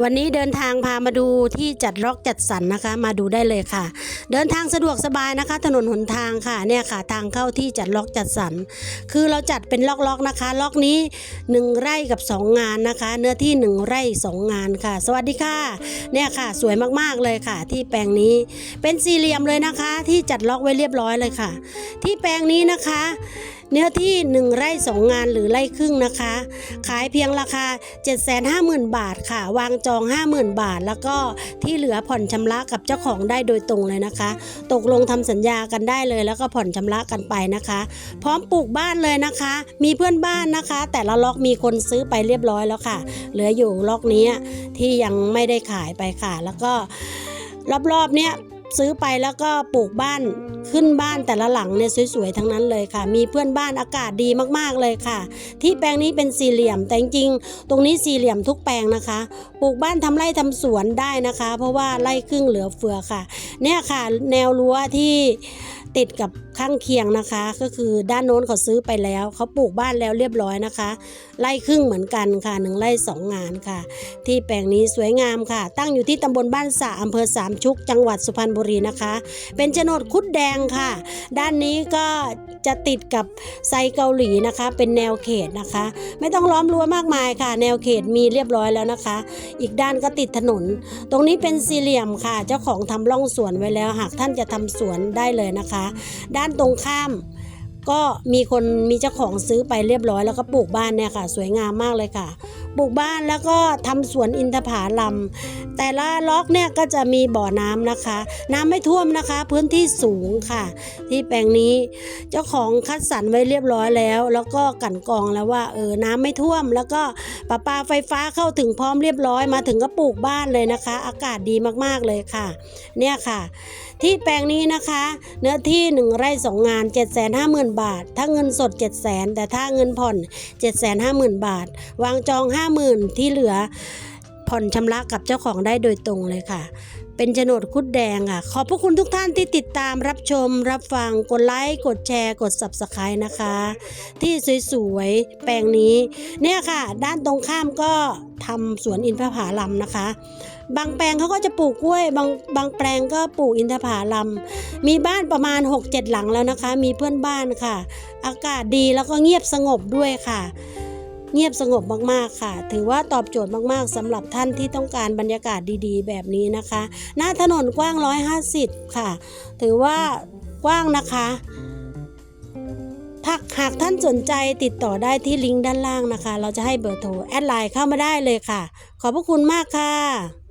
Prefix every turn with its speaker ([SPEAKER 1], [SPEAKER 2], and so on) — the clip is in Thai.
[SPEAKER 1] วันนี้เดินทางพามาดูที่จัดล็อกจัดสรรนะคะ มาดูได้เลยค่ะ เดินทางสะดวกสบายนะคะ ถนนหนทางค่ะเนี่ยค่ะ ทางเข้าที่จัดล็อกจัดสรรคือเราจัดเป็นล็อกๆนะคะ ล็อกนี้ 1 ไร่กับ 2 งานนะคะ เนื้อที่ 1 ไร่ 2 งานค่ะ สวัสดีค่ะ เนี่ยค่ะ สวยมากๆเลยค่ะ ที่แปลงนี้เป็นสี่เหลี่ยมเลยนะคะ ที่จัดล็อกไว้เรียบร้อยเลยค่ะ ที่แปลงนี้นะคะ เนื้อที่ 1 ไร่ 2 งานหรือไร่ครึ่งนะคะ ขายเพียงราคา 750,000 บาทค่ะ วางจอง 50,000 บาท แล้วก็ที่เหลือผ่อนชำระกับเจ้าของได้โดยตรงเลยนะคะ ตกลงทำสัญญากันได้เลย แล้วก็ผ่อนชำระกันไปนะคะ พร้อมปลูกบ้านเลยนะคะ มีเพื่อนบ้านนะคะ แต่ละล็อกมีคนซื้อไปเรียบร้อยแล้วค่ะ เหลืออยู่ล็อกนี้ที่ยังไม่ได้ขายไปค่ะ แล้วก็รอบๆเนี้ย ซื้อไปแล้วก็ปลูกบ้านขึ้นบ้านแต่ละหลังเนี่ยสวยๆทั้งนั้นเลยค่ะ มีเพื่อนบ้านอากาศดีมากๆเลยค่ะ ที่แปลงนี้เป็นสี่เหลี่ยมแต่จริงๆตรงนี้สี่เหลี่ยมทุกแปลงนะคะ ปลูกบ้านทำไร่ทำสวนได้นะคะ เพราะว่าไร่ครึ่งเหลือเฟือค่ะ เนี่ยค่ะ แนวรั้วที่ ติดกับข้างเคียงนะคะ ก็คือด้านโน้นเขาซื้อไปแล้วเขาปลูกบ้านแล้วเรียบร้อยนะคะไร่ครึ่งเหมือนกันค่ะหนึ่งไร่สองงานค่ะ ที่แปลงนี้สวยงามค่ะ ตั้งอยู่ที่ตำบลบ้านสะอำเภอสามชุก จังหวัดสุพรรณบุรีนะคะ เป็นโฉนดคุดแดงค่ะ ด้านนี้ก็จะติดกับไซเกาหลีนะคะ เป็นแนวเขตนะคะ ไม่ต้องล้อมรั้วมากมายค่ะ แนวเขตมีเรียบร้อยแล้วนะคะ อีกด้านก็ติดถนน ตรงนี้เป็นสี่เหลี่ยมค่ะ เจ้าของทำร่องสวนไว้แล้ว หากท่านจะทำสวนได้เลยนะคะด้านตรงข้ามก็มีคนมีเจ้าของซื้อไปเรียบร้อยแล้วก็ปลูกบ้านเนี่ยค่ะ สวยงามมากเลยค่ะ ปลูกบ้านแล้วก็ทำสวนอินทผาลัมแต่ละล็อกเนี่ยก็จะมีบ่อน้ำนะคะ น้ำไม่ท่วมนะคะ พื้นที่สูงค่ะ ที่แปลงนี้เจ้าของคัดสรรไว้เรียบร้อยแล้ว แล้วก็กันกองแล้วว่าเออน้ำไม่ท่วม แล้วก็ประปาไฟฟ้าเข้าถึงพร้อมเรียบร้อยมาถึงก็ปลูกบ้านเลยนะคะ อากาศดีมากๆเลยค่ะ เนี่ยค่ะ ที่แปลงนี้นะคะ เนื้อที่ 1 ไร่ 2 งาน 750,000 บาท ถ้าเงินสด 700,000 แต่ถ้าเงินผ่อน 750,000 บาท วางจอง 50,000 ที่เหลือ ผ่อนชำระกับเจ้าของได้โดยตรงเลยค่ะ เป็นโฉนดคุดแดงค่ะ ขอบพระคุณทุกท่านที่ติดตามรับชม รับฟังกดไลค์กดแชร์ กด subscribe นะคะ ที่สวยๆ แปลงนี้ เนี่ยค่ะ ด้านตรงข้ามก็ทำสวนอินทผลัมนะคะ บางแปลงเขาก็จะปลูกกล้วย บางบางแปลงก็ปลูกอินทผลัมมีบ้านประมาณ 6-7 หลังแล้วนะคะ มีเพื่อนบ้านค่ะ อากาศดีแล้วก็เงียบสงบด้วยค่ะ เงียบสงบมากๆค่ะ ถือว่าตอบโจทย์มากๆสำหรับท่านที่ต้องการบรรยากาศดีๆ แบบนี้นะคะ หน้าถนนกว้าง 150 ค่ะ ถือว่ากว้างนะคะถ้าหากท่านสนใจติดต่อได้ที่ลิงก์ด้านล่างนะคะ เราจะให้เบอร์โทร แอดไลน์เข้ามาได้เลยค่ะ ขอบพระคุณมากค่ะ